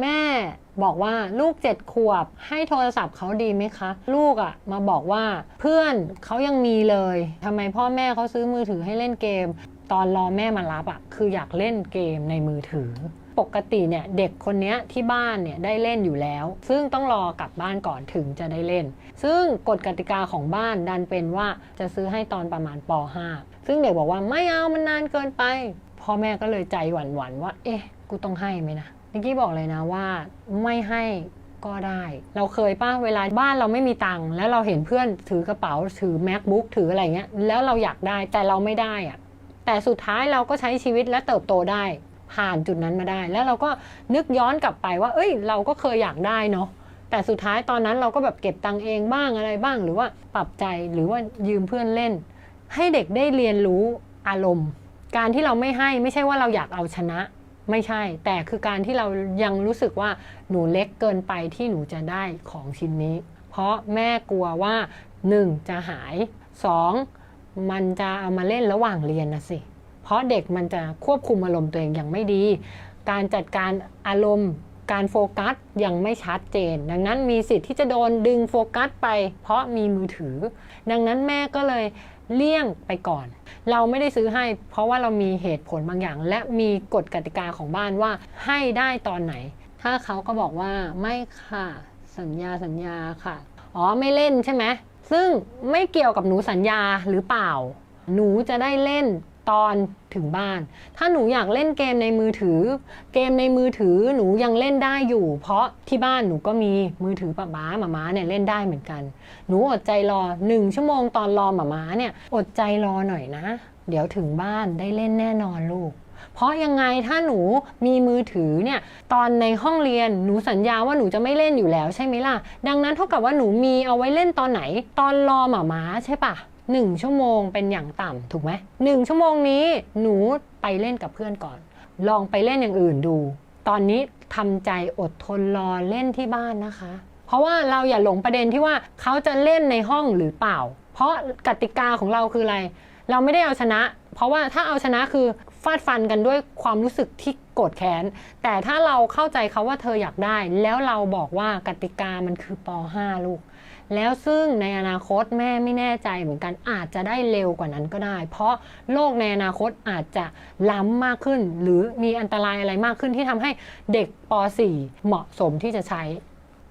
แม่บอกว่าลูกเจ็ดขวบให้โทรศัพท์เขาดีไหมคะ ลูกอะ่ะมาบอกว่าเพื่อนเขายังมีเลยทำไมพ่อแม่เขาซื้อมือถือให้เล่นเกม ตอนรอแม่มารับอะ่ะคืออยากเล่นเกมในมือถือ ปกติเนี่ยเด็กคนนี้ที่บ้านเนี่ยได้เล่นอยู่แล้ว ซึ่งต้องรอกลับบ้านก่อนถึงจะได้เล่น ซึ่งกฎกติกาของบ้านดันเป็นว่าจะซื้อให้ตอนประมาณป .5 ซึ่งเด็กบอกว่าไม่เอามันนานเกินไปพ่อแม่ก็เลยใจหวั่นๆว่า เอ๊ะกูต้องให้ไหมนะ นิกกี้บอกเลยนะว่าไม่ให้ก็ได้ เราเคยป้าเวลาบ้านเราไม่มีตังค์แล้วเราเห็นเพื่อนถือกระเป๋าถือ macbook ถืออะไรเงี้ย แล้วเราอยากได้แต่เราไม่ได้อะแต่สุดท้ายเราก็ใช้ชีวิตและเติบโตได้ ผ่านจุดนั้นมาได้ แล้วเราก็นึกย้อนกลับไปว่า เอ้ย เราก็เคยอยากได้เนาะแต่สุดท้ายตอนนั้นเราก็แบบเก็บตังค์เองบ้างอะไรบ้าง หรือว่าปรับใจหรือว่ายืมเพื่อนเล่น ให้เด็กได้เรียนรู้อารมณ์ การที่เราไม่ให้ไม่ใช่ว่าเราอยากเอาชนะ ไม่ใช่ แต่คือการที่เรายังรู้สึกว่าหนูเล็กเกินไปที่หนูจะได้ของชิ้นนี้ เพราะแม่กลัวว่า 1. จะหาย 2. มันจะเอามาเล่นระหว่างเรียนนะสิ เพราะเด็กมันจะควบคุมอารมณ์ตัวเองอย่างไม่ดี การจัดการอารมณ์การโฟกัสยังไม่ชัดเจน ดังนั้นมีสิทธิ์ที่จะโดนดึงโฟกัสไป เพราะมีมือถือ ดังนั้นแม่ก็เลย เลี่ยงไปก่อน เราไม่ได้ซื้อให้ เพราะว่าเรามีเหตุผลบางอย่าง และมีกฎกติกาของบ้านว่าให้ได้ตอนไหน ถ้าเขาก็บอกว่าไม่ค่ะ สัญญาสัญญาค่ะ อ๋อไม่เล่นใช่ไหมซึ่งไม่เกี่ยวกับหนูสัญญาหรือเปล่า หนูจะได้เล่น ตอนถึงบ้าน ถ้าหนูอยากเล่นเกมในมือถือ เกมในมือถือหนูยังเล่นได้อยู่ เพราะที่บ้านหนูก็มีมือถือป้าม้าหมาม้าเนี่ยเล่นได้เหมือนกัน หนูอดใจรอหนึ่งชั่วโมงตอนรอหมาม้าเนี่ยอดใจรอหน่อยนะ เดี๋ยวถึงบ้านได้เล่นแน่นอนลูกเพราะยังไงถ้าหนูมีมือถือเนี่ยตอนในห้องเรียนหนูสัญญาว่าหนูจะไม่เล่นอยู่แล้วใช่ไหมล่ะ ดังนั้นเท่ากับว่าหนูมีเอาไว้เล่นตอนไหน ตอนรอหมาม้าใช่ปะ หนึ่งชั่วโมงเป็นอย่างต่ำถูกไหมหนึ่งชั่วโมงนี้หนูไปเล่นกับเพื่อนก่อน ลองไปเล่นอย่างอื่นดู ตอนนี้ทำใจอดทนรอเล่นที่บ้านนะคะ เพราะว่าเราอย่าหลงประเด็นที่ว่าเขาจะเล่นในห้องหรือเปล่า เพราะกติกาของเราคืออะไร เราไม่ได้เอาชนะ เพราะว่าถ้าเอาชนะคือฟาดฟันกันด้วยความรู้สึกที่โกรธแค้น แต่ถ้าเราเข้าใจเขาว่าเธออยากได้ แล้วเราบอกว่ากติกามันคือป .5 ลูก แล้วซึ่งในอนาคตแม่ไม่แน่ใจเหมือนกันอาจจะได้เร็วกว่านั้นก็ได้ เพราะโลกในอนาคตอาจจะล้ำมากขึ้น หรือมีอันตรายอะไรมากขึ้นที่ทำให้เด็กป .4 เหมาะสมที่จะใช้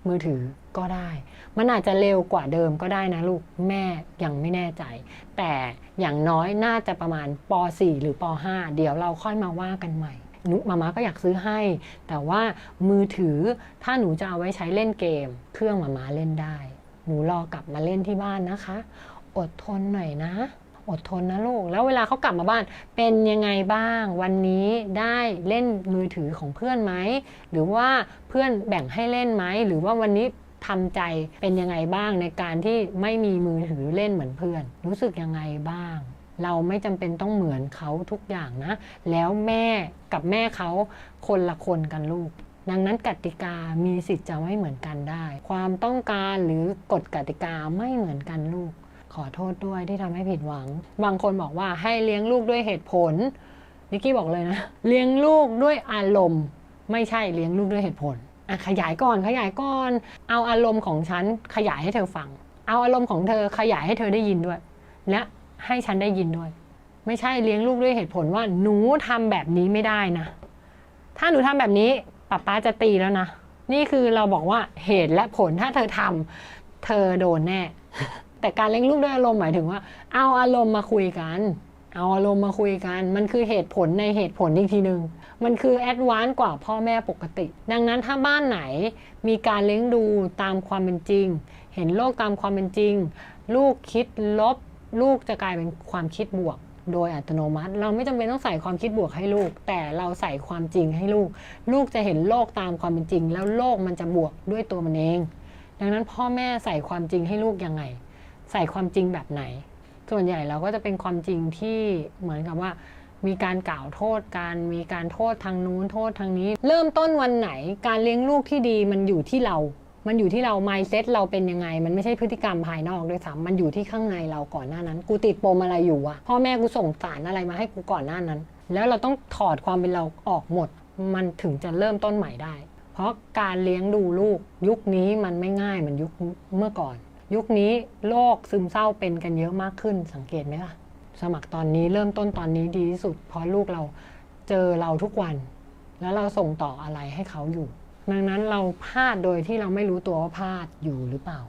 มือถือ ก็ได้ มันอาจจะเร็วกว่าเดิมก็ได้นะลูกแม่ยังไม่แน่ใจ แต่อย่างน้อยน่าจะประมาณป .4 หรือป .5 เดี๋ยวเราค่อยมาว่ากันใหม่หนุมาม่าก็อยากซื้อให้ แต่ว่ามือถือถ้าหนูจะเอาไว้ใช้เล่นเกม เครื่องมาม่าเล่นได้ หนูรอกลับมาเล่นที่บ้านนะคะ อดทนหน่อยนะอดทนนะลูก แล้วเวลาเขากลับมาบ้าน เป็นยังไงบ้าง วันนี้ได้เล่นมือถือของเพื่อนไหม หรือว่าเพื่อนแบ่งให้เล่นไหม หรือว่าวันนี้ ทำใจเป็นยังไงบ้างในการที่ไม่มีมือถือเล่นเหมือนเพื่อน รู้สึกยังไงบ้าง เราไม่จำเป็นต้องเหมือนเขาทุกอย่างนะ แล้วแม่กับแม่เขาคนละคนกันลูก ดังนั้นกติกามีสิทธิ์จะไม่เหมือนกันได้ ความต้องการหรือกฎกติกาไม่เหมือนกันลูก ขอโทษด้วยที่ทำให้ผิดหวัง บางคนบอกว่าให้เลี้ยงลูกด้วยเหตุผลนิกกี้บอกเลยนะ เลี้ยงลูกด้วยอารมณ์ ไม่ใช่เลี้ยงลูกด้วยเหตุผล อะขยายก่อนขยายก่อน เอาอารมณ์ของฉันขยายให้เธอฟัง เอาอารมณ์ของเธอขยายให้เธอได้ยินด้วย และให้ฉันได้ยินด้วย ไม่ใช่เลี้ยงลูกด้วยเหตุผลว่าหนูทำแบบนี้ไม่ได้นะ ถ้าหนูทำแบบนี้ป๊าป๊าจะตีแล้วนะ นี่คือเราบอกว่าเหตุและผลถ้าเธอทำเธอโดนแน่ แต่การเลี้ยงลูกด้วยอารมณ์หมายถึงว่า เอาอารมณ์มาคุยกัน เอาอารมณ์มาคุยกัน มันคือเหตุผลในเหตุผลอีกทีหนึ่งมันคือแอดวานซ์กว่าพ่อแม่ปกติ ดังนั้นถ้าบ้านไหนมีการเลี้ยงดูตามความเป็นจริง เห็นโลกตามความเป็นจริง ลูกคิดลบ ลูกจะกลายเป็นความคิดบวก โดยอัตโนมัติ เราไม่จำเป็นต้องใส่ความคิดบวกให้ลูก แต่เราใส่ความจริงให้ลูก ลูกจะเห็นโลกตามความเป็นจริง แล้วโลกมันจะบวกด้วยตัวมันเอง ดังนั้นพ่อแม่ใส่ความจริงให้ลูกยังไง ใส่ความจริงแบบไหน ส่วนใหญ่เราก็จะเป็นความจริงที่เหมือนกับว่า มีการกล่าวโทษกันมีการโทษทางนู้นโทษทางนี้ เริ่มต้นวันไหนการเลี้ยงลูกที่ดีมันอยู่ที่เรา มันอยู่ที่เรา mindset เราเป็นยังไง มันไม่ใช่พฤติกรรมภายนอกด้วยซ้ำมันอยู่ที่ข้างในเราก่อนหน้านั้น กูติดปมอะไรอยู่วะพ่อแม่กูส่งสารอะไรมาให้กูก่อนหน้านั้น แล้วเราต้องถอดความเป็นเราออกหมด มันถึงจะเริ่มต้นใหม่ได้ เพเพราะการเลี้ยงดูลูกยุคนี้มันไม่ง่ายเหมือนยุคเมื่อก่อน ยุคนี้โรคซึมเศร้าเป็นกันเยอะมากขึ้นสังเกตไหมล่ะ สมัครตอนนี้เริ่มต้นตอนนี้ดีที่สุด เพราะลูกเราเจอเราทุกวัน แล้วเราส่งต่ออะไรให้เขาอยู่ ดังนั้นเราพลาดโดยที่เราไม่รู้ตัวว่าพลาดอยู่หรือเปล่า